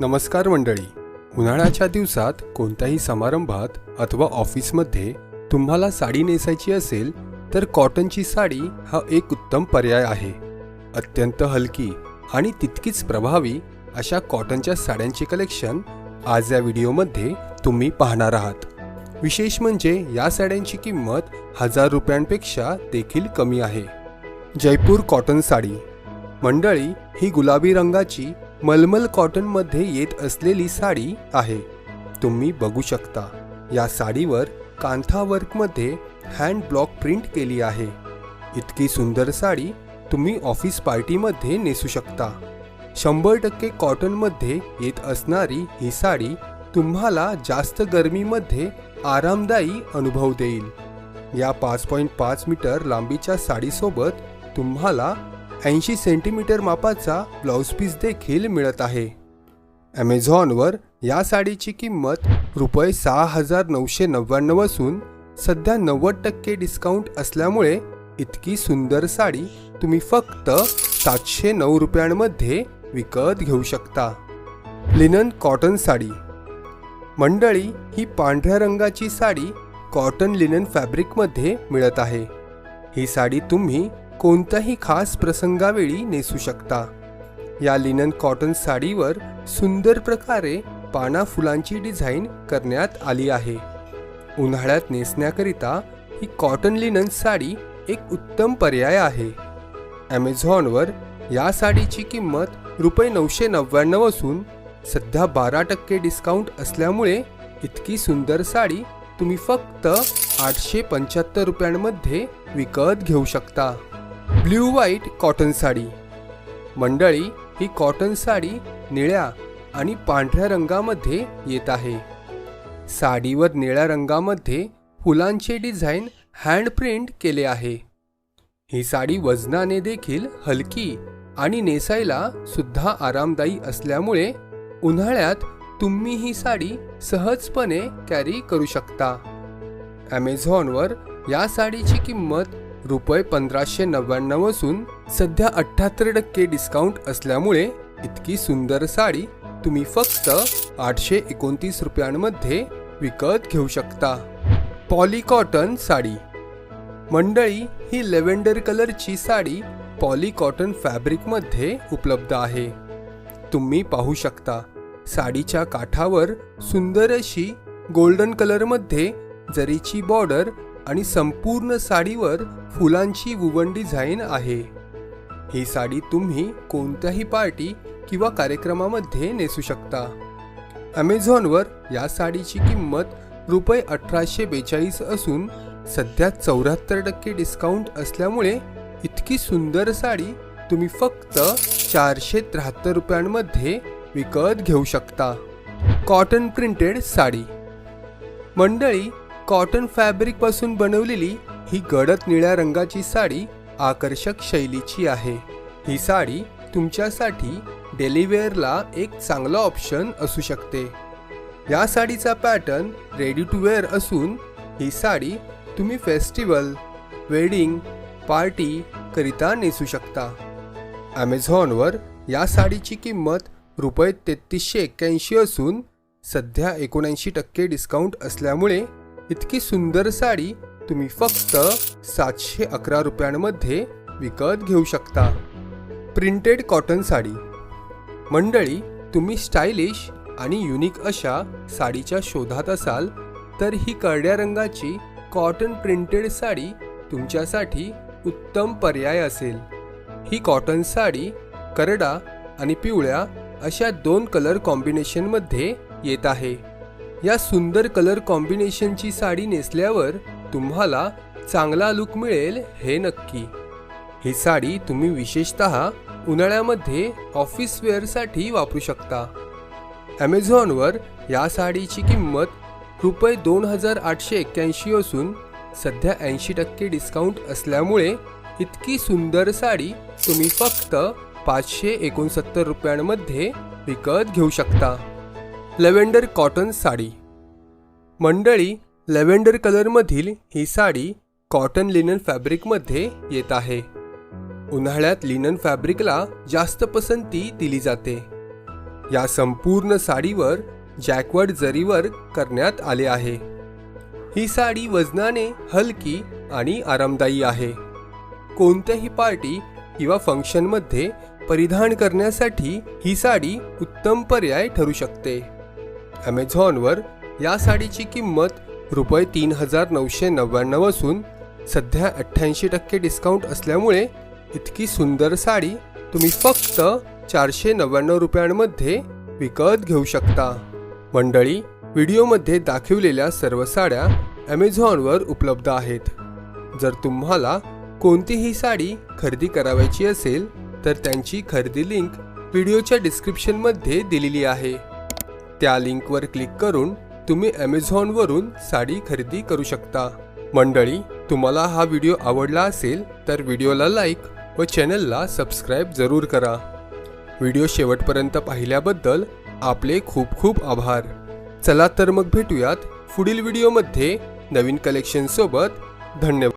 नमस्कार मंडळी. उन्हाळ्याच्या दिवसात कोणत्याही समारंभात अथवा ऑफिसमध्ये तुम्हाला साडी नेसायची असेल तर कॉटनची साडी हा एक उत्तम पर्याय आहे. अत्यंत हलकी आणि तितकीच प्रभावी अशा कॉटनच्या साड्यांचे कलेक्शन आज या व्हिडिओमध्ये तुम्ही पाहणार आहात. विशेष म्हणजे या साड्यांची किंमत हजार रुपयांपेक्षा देखील कमी आहे. जयपूर कॉटन साडी. मंडळी ही गुलाबी रंगाची मलमल कॉटनमध्ये येत असलेली साडी आहे. तुम्ही बघू शकता या साडीवर कांथा वर्कमध्ये हँड ब्लॉक प्रिंट केली आहे. इतकी सुंदर साडी तुम्ही ऑफिस पार्टीमध्ये नेसू शकता. शंभर टक्के कॉटनमध्ये येत असणारी ही साडी तुम्हाला जास्त गरमीमध्ये आरामदायी अनुभव देईल. या पाच पॉईंट पाच मीटर लांबीच्या साडीसोबत तुम्हाला ऐंशी सेंटीमीटर मापाचा ब्लाऊज पीस देखील मिळत आहे. ॲमेझॉनवर या साडीची किंमत रुपये सहा हजार नऊशे नव्याण्णव असून सध्या नव्वद टक्के डिस्काउंट असल्यामुळे इतकी सुंदर साडी तुम्ही फक्त सातशे नऊ रुपयांमध्ये विकत घेऊ शकता. Linen cotton sari. मंडळी ही पांढऱ्या रंगाची साडी कॉटन लिनन फॅब्रिकमध्ये मिळत आहे. ही साडी तुम्ही कोणत्याही खास प्रसंगावेळी नेसू शकता. या लिनन कॉटन साडीवर सुंदर प्रकारे पाना फुलांची डिझाईन करण्यात आली आहे. उन्हाळ्यात नेसण्याकरिता ही कॉटन लिनन साडी एक उत्तम पर्याय आहे. ॲमेझॉनवर या साडीची किंमत रुपये नऊशे नव्याण्णव असून सध्या बारा टक्के डिस्काउंट असल्यामुळे इतकी सुंदर साडी तुम्ही फक्त आठशे पंच्याहत्तर रुपयांमध्ये विकत घेऊ शकता. Blue white cotton sari. मंडळी ही कॉटन साडी निळ्या आणि पांढऱ्या रंगामध्ये येत आहे. साडीवर निळ्या रंगामध्ये फुलांचे डिझाईन हँड प्रिंट केले आहे. ही साडी वजनाने देखील हलकी आणि नेसायला सुद्धा आरामदायी असल्यामुळे उन्हाळ्यात तुम्ही ही साडी सहजपणे कॅरी करू शकता. ॲमेझॉनवर या साडीची किंमत रुपये पंधराशे नव्याण्णव असून सध्या अठ्ठ्याहत्तर टक्के डिस्काउंट असल्यामुळे इतकी सुंदर साडी तुम्ही फक्त आठशे एकोणतीस रुपयांमध्ये विकत घेऊ शकता. पॉलिकॉटन साडी. मंडळी ही लेव्हेंडर कलरची साडी पॉलिकॉटन फॅब्रिकमध्ये उपलब्ध आहे. तुम्ही पाहू शकता साडीच्या काठावर सुंदर अशी गोल्डन कलरमध्ये जरीची बॉर्डर आणि संपूर्ण साडीवर फुलांची वुवन डिझाईन आहे. ही साडी तुम्ही कोणत्याही पार्टी किंवा कार्यक्रमामध्ये नेसू शकता. ॲमेझॉनवर या साडीची किंमत रुपये अठराशे बेचाळीस असून सध्या चौऱ्याहत्तर टक्के डिस्काउंट असल्यामुळे इतकी सुंदर साडी तुम्ही फक्त चारशे त्र्याहत्तर रुपयांमध्ये विकत घेऊ शकता. Cotton printed sari. मंडळी कॉटन फॅब्रिकपासून बनवलेली ही गडद निळ्या रंगाची साडी आकर्षक शैलीची आहे. ही साडी तुमच्यासाठी डेलिवेअरला एक चांगला ऑप्शन असू शकते. या साडीचा पॅटर्न रेडी टू वेअर असून ही साडी तुम्ही फेस्टिवल वेडिंग पार्टी करिता नेसू शकता. ॲमेझॉनवर या साडीची किंमत रुपये तेहतीसशे एक्क्याऐंशी असून सध्या एकोणऐंशी टक्के डिस्काउंट असल्यामुळे इतकी सुंदर साडी तुम्ही फक्त सातशे अकरा रुपयांमध्ये विकत घेऊ शकता. Printed cotton sari. मंडळी तुम्ही स्टायलिश आणि युनिक अशा साडीच्या शोधात असाल तर ही करड्या रंगाची कॉटन प्रिंटेड साडी तुमच्यासाठी उत्तम पर्याय असेल. ही कॉटन साडी करडा आणि पिवळ्या अशा दोन कलर कॉम्बिनेशनमध्ये येत आहे. या सुंदर कलर कॉम्बिनेशनची साडी नेसल्यावर तुम्हाला चांगला लुक मिळेल हे नक्की. ही साडी तुम्ही विशेषत उन्हाळ्यामध्ये ऑफिस वेअरसाठी वापरू शकता. ॲमेझॉनवर या साडीची किंमत रुपये दोन हजार आठशे एक्क्याऐंशी असून सध्या ऐंशी टक्के डिस्काउंट असल्यामुळे इतकी सुंदर साडी तुम्ही फक्त पाचशे एकोणसत्तर रुपयांमध्ये विकत घेऊ शकता. Lavender cotton sari. मंडळी लव्हेंडर कलरमधील ही साडी कॉटन लिनन फॅब्रिकमध्ये येत आहे. उन्हाळ्यात लिनन फॅब्रिकला जास्त पसंती दिली जाते. या संपूर्ण साडीवर जॅकवर्ड जरीवर करण्यात आले आहे. ही साडी वजनाने हलकी आणि आरामदायी आहे. कोणत्याही पार्टी किंवा फंक्शनमध्ये परिधान करण्यासाठी ही साडी उत्तम पर्याय ठरू शकते. ॲमेझॉनवर या साडीची किंमत रुपये तीन हजार नऊशे नव्याण्णव असून सध्या अठ्ठ्याऐंशी टक्के डिस्काउंट असल्यामुळे इतकी सुंदर साडी तुम्ही फक्त चारशे नव्याण्णव रुपयांमध्ये विकत घेऊ शकता. मंडळी व्हिडिओमध्ये दाखवलेल्या सर्व साड्या ॲमेझॉनवर उपलब्ध आहेत. जर तुम्हाला कोणतीही साडी खरेदी करावयाची असेल तर त्यांची खरेदी लिंक व्हिडिओच्या डिस्क्रिप्शनमध्ये दिलेली आहे. त्या लिंकवर क्लिक करून तुम्ही ॲमेझॉनवरून साडी खरेदी करू शकता. मंडळी तुम्हाला हा व्हिडिओ आवडला असेल तर व्हिडिओला लाईक व चॅनलला सबस्क्राईब जरूर करा. व्हिडिओ शेवटपर्यंत पाहिल्याबद्दल आपले खूप खूप आभार. चला तर मग भेटूयात पुढील व्हिडिओमध्ये. नवीन कलेक्शनसोबत धन्यवाद.